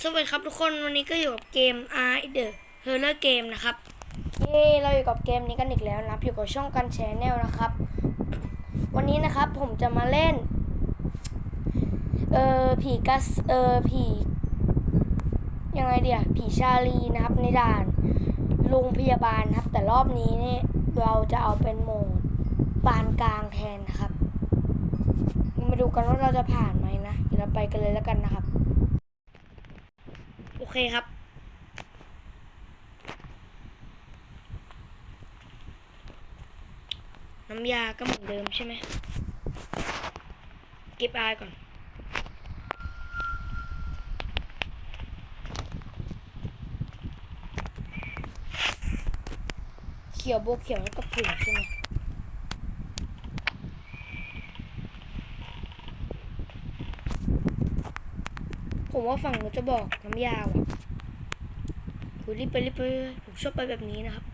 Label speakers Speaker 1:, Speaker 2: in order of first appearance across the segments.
Speaker 1: สวัสดีครับทุกคนวันนี้ก็อยู่กับเกม R The Horror Game นะครับเย้เราอยู่กับเกมนี้กันอีกแล้วนะอยู่กับช่องกันแชนแนลนะครับ วันนี้นะครับผมจะมาเล่น เอ่อผีกัสเอ่อผียังไงเดียผีชาลีนะครับในด่านโรงพยาบาลนะครับ แต่รอบนี้เนี่ยเราจะเอาเป็นโหมดปานกลางแทนนะครับมาดูกันว่าเราจะผ่านไหมนะเดี๋ยวเราไปกันเลยแล้วกันนะครับ เคครับ น้ำยาก็เหมือนเดิมใช่ไหมเก็บอายก่อน เขียวโบวกเขียวแล้วก็ผึ่งใช่ไหม ว่าฝั่งหนูจะบอกน้ำยาว่ะคุณรีบไปรีบไปผมชอบไปแบบนี้นะครับ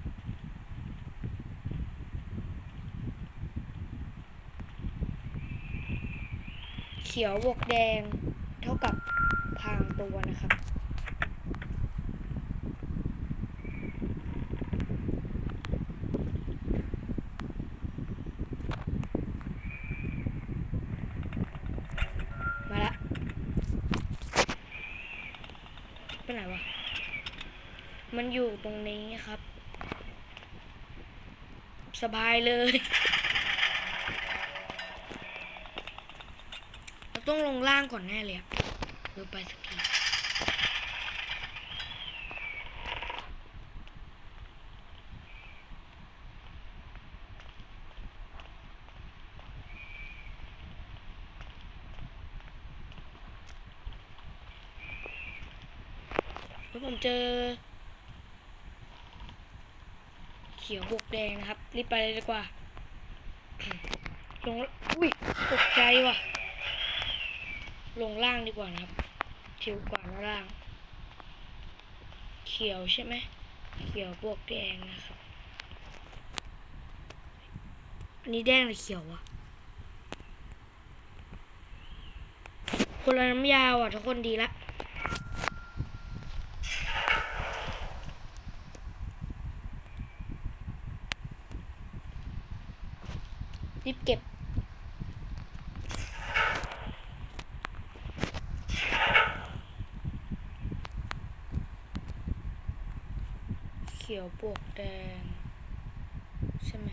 Speaker 1: เขียวบวกแดงเท่ากับพางตัวนะครับ มาละไปไหนวะ มันอยู่ตรงนี้ครับ สบายเลย เราต้องลงล่างก่อนแน่เลยอะเรือไปสักทีผมเจอ เขียวบวกแดงนะครับ รีบไปเลยดีกว่าลงอุ้ยตกใจว่ะ ลงล่างดีกว่านะครับเขียวกว่าล่าง เขียวใช่ไหมเขียวบวกแดงนะครับอันนี้แดงหรือเขียววะคนละน้ำยาวอะทุกคนดีละ รีบเก็บ เขียวบวกแดง ใช่ไหม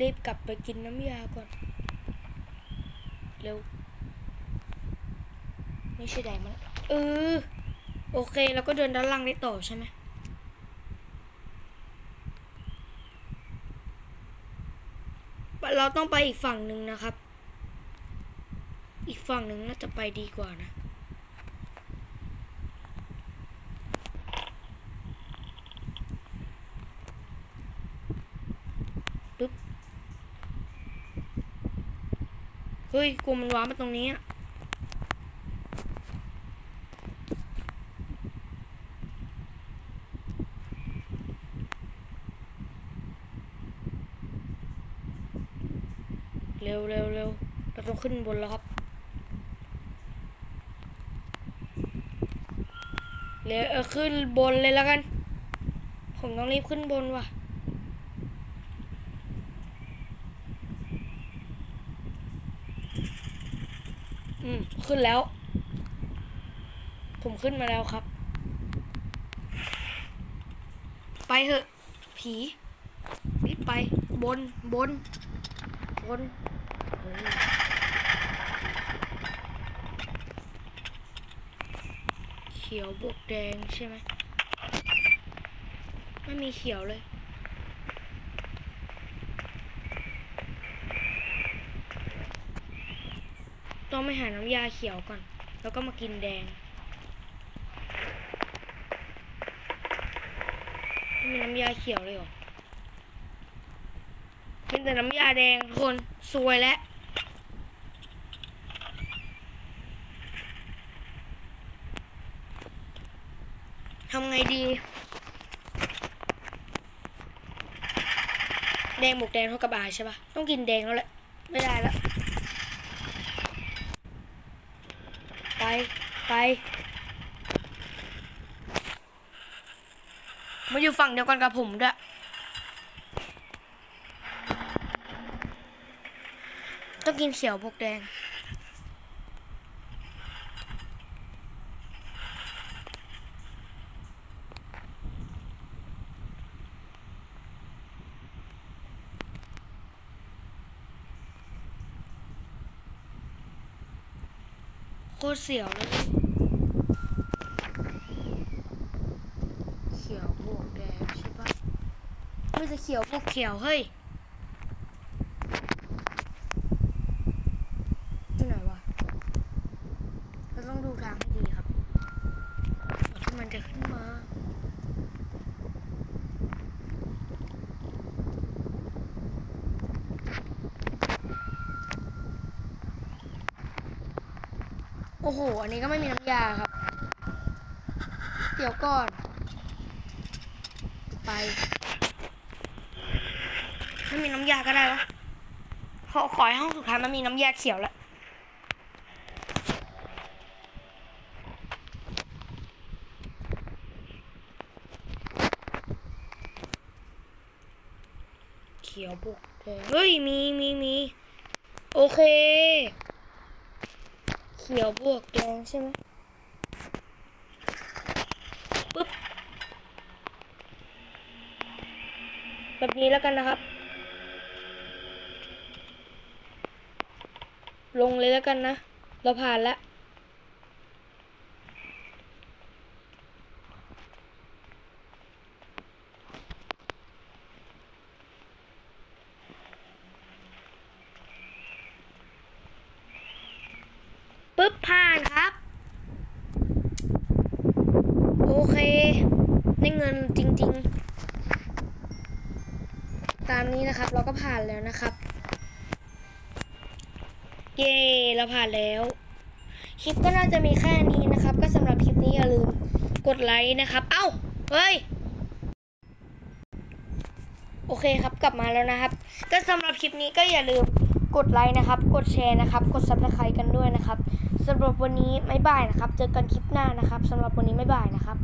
Speaker 1: รีบกลับไปกินน้ำยาก่อน เร็ว ไม่ใช่แดงมันเออ โอเค แล้วก็เดินด้านล่างได้ต่อใช่ไหม เราต้องไปอีกฝั่งหนึ่งนะครับ อีกฝั่งหนึ่งน่าจะไปดีกว่านะ ปึ๊บ เฮ้ยกลัวมันว้ามาตรงนี้อะ เร็วเร็วเร็วเราต้องขึ้นบนแล้วครับ เร็วเออขึ้นบนเลยแล้วกัน ผมต้องรีบขึ้นบนว่ะอืมขึ้นแล้ว ผมขึ้นมาแล้วครับ ไปเถอะ ผีรีบไปบนบนบน เขียวบวกแดงใช่ไหม ไม่มีเขียวเลยต้องไปหาน้ำยาเขียวก่อน แล้วก็มากินแดง ไม่มีน้ำยาเขียวเลยเหรอเป็นแต่น้ำยาแดงทุกคน สวยแล้วำไงดี แดงบวกแดงเท่ากับอายใช่ปะต้องกินแดงแล้วแหละ ไม่ได้แล้ว ไป ไป มาอยู่ฝั่งเดียวกันกับผมด้วยต้องกินเขียวบวกแดง โคตรเสียวเลยเขียวบวกแดงใช่ปะไม่จะเขียวบวกเขียวเฮ้ย ที่ไหนวะ เราต้องดูทางให้ดีครับก่อนที่มันจะขึ้นมา โอ้โห อันนี้ก็ไม่มีน้ำยาครับ เดี๋ยวก่อน ไป ไม่มีน้ำยาก็ได้วะขอขอให้ห้องสุดท้ายมันมีน้ำยาเขียวแล้วเขียวบวกแดงเฮ้ย มีมีมี โอเค ขียวบวกแดงใช่ไหมปึ๊บ แบบนี้แล้วกันนะครับ ลงเลยแล้วกันนะ เราผ่านแล้ว ปึ๊บผ่านครับ โอเคได้เงินจ ริงๆตามนี้นะครับเราก็ผ่านแล้วนะครับ เย้เราผ่านแล้ว คลิปก็น่าจะมีแค่นี้นะครับ ก็สำหรับคลิปนี้อย่าลืมกดไลค์นะครับ เอ้า เฮ้ย โอเคครับกลับมาแล้วนะครับ ก็สำหรับคลิปนี้ก็อย่าลืมกดไลค์นะครับ กดแชร์นะครับ กดซับสไครต์กันด้วยนะครับสำหรับวันนี้ไม่บ่ายนะครับ เจอกันคลิปหน้านะครับสำหรับวันนี้ไม่บ่ายนะครับ